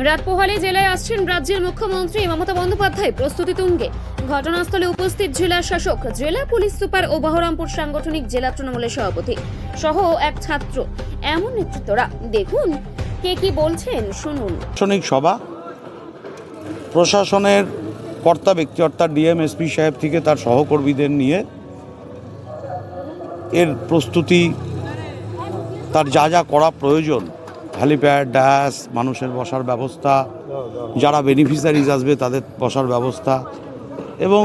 রাত পোহালে জেলায় আসছেন রাজ্যের মুখ্যমন্ত্রী মমতা বন্দ্যোপাধ্যায়, প্রস্তুতি তুঙ্গে। ঘটনাস্থলে উপস্থিত জেলা শাসক, জেলা পুলিশ সুপার ও বহরমপুর সাংগঠনিক জেলা তৃণমূলের সভাপতি সহ এক ছাত্র। এমন নেতৃত্বরা, দেখুন কে কি বলছেন, শুনুন। প্রশাসনিক সভা, প্রশাসনের কর্তা ব্যক্তি অর্থাৎ ডিএম এসপি সাহেব থেকে তার সহকর্মীদের নিয়ে এর প্রস্তুতি, তার যা যা করা প্রয়োজন হ্যালিপ্যাড ড্যাশ মানুষের বসার ব্যবস্থা, যারা বেনিফিশিয়ারিজ আসবে তাদের বসার ব্যবস্থা, এবং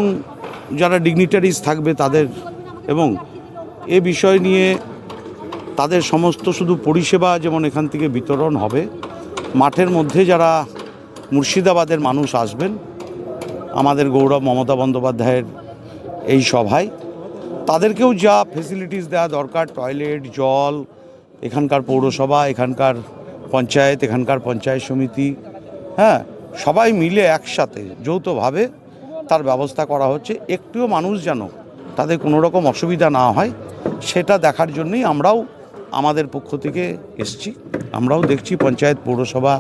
যারা ডিগনিটারিজ থাকবে তাদের, এবং এ বিষয় নিয়ে তাদের সমস্ত শুধু পরিষেবা যেমন এখান থেকে বিতরণ হবে, মাঠের মধ্যে যারা মুর্শিদাবাদের মানুষ আসবেন, আমাদের গৌরব মমতা বন্দ্যোপাধ্যায়ের এই সভায়, তাদেরকেও যা ফেসিলিটিস দেওয়া দরকার টয়লেট জল এখানকার পৌরসভা, এখানকার পঞ্চায়েত এখানকার পঞ্চায়েত সমিতি হ্যাঁ সবাই মিলে একসাথে যৌথভাবে তার ব্যবস্থা করা হচ্ছে। একটুও মানুষ যেন তাদের কোনো রকম অসুবিধা না হয়, সেটা দেখার জন্যই আমরাও আমাদের পক্ষ থেকে এসছি। আমরাও দেখছি পঞ্চায়েত পৌরসভা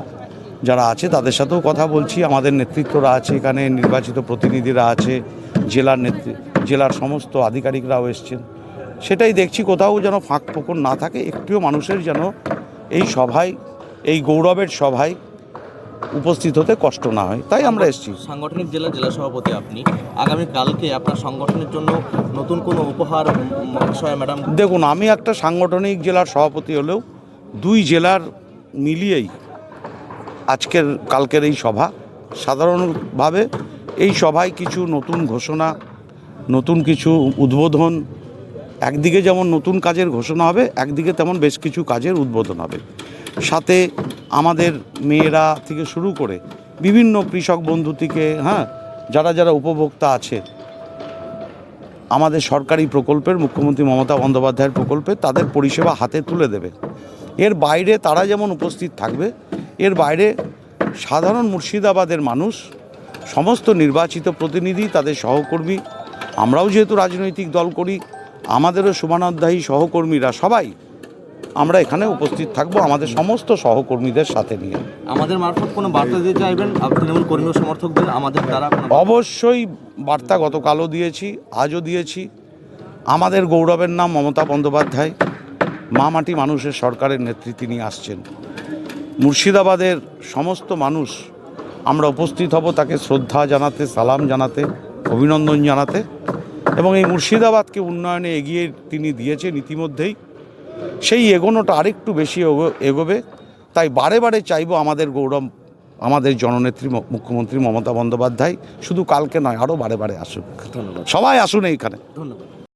যারা আছে, তাদের সাথেও কথা বলছি। আমাদের নেতৃত্বরা আছে এখানে, নির্বাচিত প্রতিনিধিরা আছে, জেলার নেতৃ, জেলার সমস্ত আধিকারিকরাও এসছেন। সেটাই দেখছি কোথাও যেন ফাঁক ফোকর না থাকে একটিও মানুষের যেন এই সভায় এই গৌরবের সভায় উপস্থিত হতে কষ্ট না হয়। তাই আমরা এসছি। সাংগঠনিক জেলা জেলা সভাপতি আপনি। আগামী কালকে আপনার সংগঠনের জন্য নতুন কোনো উপহার ম্যাডাম? দেখুন আমি একটা সাংগঠনিক জেলার সভাপতি হলেও দুই জেলার মিলিয়েই আজকের কালকের এই সভা সাধারণভাবে এই সভায় কিছু নতুন ঘোষণা নতুন কিছু উদ্বোধন একদিকে যেমন নতুন কাজের ঘোষণা হবে, একদিকে তেমন বেশ কিছু কাজের উদ্বোধন হবে। সাথে আমাদের মেয়েরা থেকে শুরু করে বিভিন্ন কৃষক বন্ধু থেকে হ্যাঁ যারা যারা উপভোক্তা আছে, আমাদের সরকারি প্রকল্পের মুখ্যমন্ত্রী মমতা বন্দ্যোপাধ্যায়ের প্রকল্পে তাদের পরিষেবা হাতে তুলে দেবে। এর বাইরে তারা যেমন উপস্থিত থাকবে, এর বাইরে সাধারণ মুর্শিদাবাদের মানুষ, সমস্ত নির্বাচিত প্রতিনিধি, তাদের সহকর্মী, আমরাও যেহেতু রাজনৈতিক দল করি আমাদেরও শুভানুধ্যায়ী সহকর্মীরা সবাই আমরা এখানে উপস্থিত থাকব আমাদের সমস্ত সহকর্মীদের সাথে নিয়ে। আমাদের মারফত কোনো বার্তা দিতে চাইবেন? তৃণমূল কর্মী সমর্থকদের আমাদের দ্বারা অবশ্যই বার্তা গতকালও দিয়েছি আজও দিয়েছি। আমাদের গৌরবের নাম মমতা বন্দ্যোপাধ্যায় মা মাটি মানুষের সরকারের নেতৃত্বে নিয়ে আসছেন। মুর্শিদাবাদের সমস্ত মানুষ আমরা উপস্থিত হব তাকে শ্রদ্ধা জানাতে সালাম জানাতে অভিনন্দন জানাতে। এবং এই মুর্শিদাবাদকে উন্নয়নে এগিয়ে তিনি দিয়েছেন ইতিমধ্যেই। সেই এগোনোটা আরেকটু বেশি এগো- এগোবে। তাই বারে বারে চাইব আমাদের গৌরব আমাদের জননেত্রী মুখ্যমন্ত্রী মমতা বন্দ্যোপাধ্যায় শুধু কালকে নয় আরও বারে বারে আসুক। ধন্যবাদ। সবাই আসুন এইখানে। ধন্যবাদ।